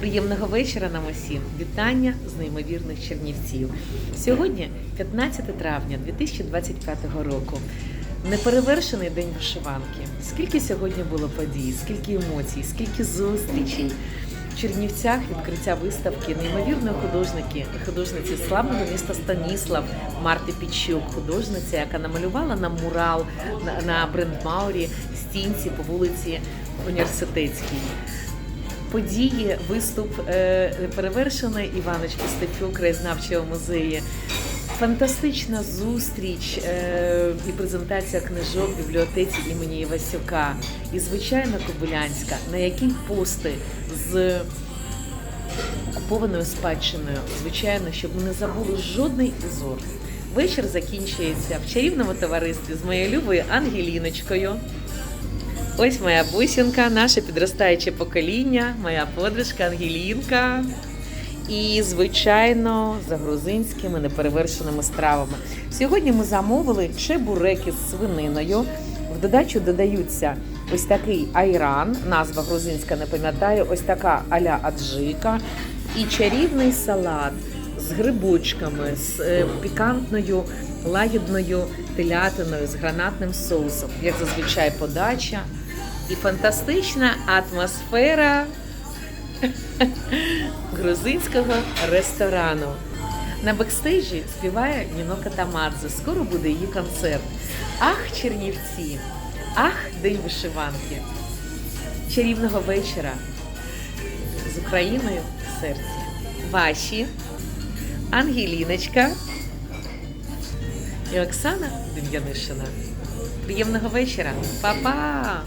Приємного вечора нам усім. Вітання з неймовірних Чернівців. Сьогодні 15 травня 2025 року. Неперевершений день вишиванки. Скільки сьогодні було подій, скільки емоцій, скільки зустрічей. В Чернівцях відкриття виставки неймовірної художники, художниці славного міста Станіслав Марти Пічук, художниця, яка намалювала нам мурал на, на брендмаурі стінці по вулиці Університетській. Події, виступ е, перевершений Іваночки Стефюк, краєзнавчого музею. Фантастична зустріч е, і презентація книжок в бібліотеці імені Івасюка. І звичайно Кобилянська, на якій пости з окупованою спадщиною. Звичайно, щоб ми не забули жодний ізор. Вечір закінчується в чарівному товаристві з моєю любою Ангеліночкою. Ось моя бусинка, наше підростаюче покоління, моя подружка Ангелінка. І, звичайно, за грузинськими неперевершеними стравами. Сьогодні ми замовили чебуреки з свининою. В додачу додаються ось такий айран, назва грузинська не пам'ятаю, ось така аля аджика і чарівний салат з грибочками, з е, пікантною лагідною телятиною, з гранатним соусом, як зазвичай подача. І фантастична атмосфера грузинського ресторану. На бекстейджі співає Ніно Катамадзе. Скоро буде її концерт. Ах, Чернівці! Ах, День вишиванки! Чарівного вечора з Україною в серці. Ваші Ангеліночка і Оксана Дем'янишина. Приємного вечора. Па-па!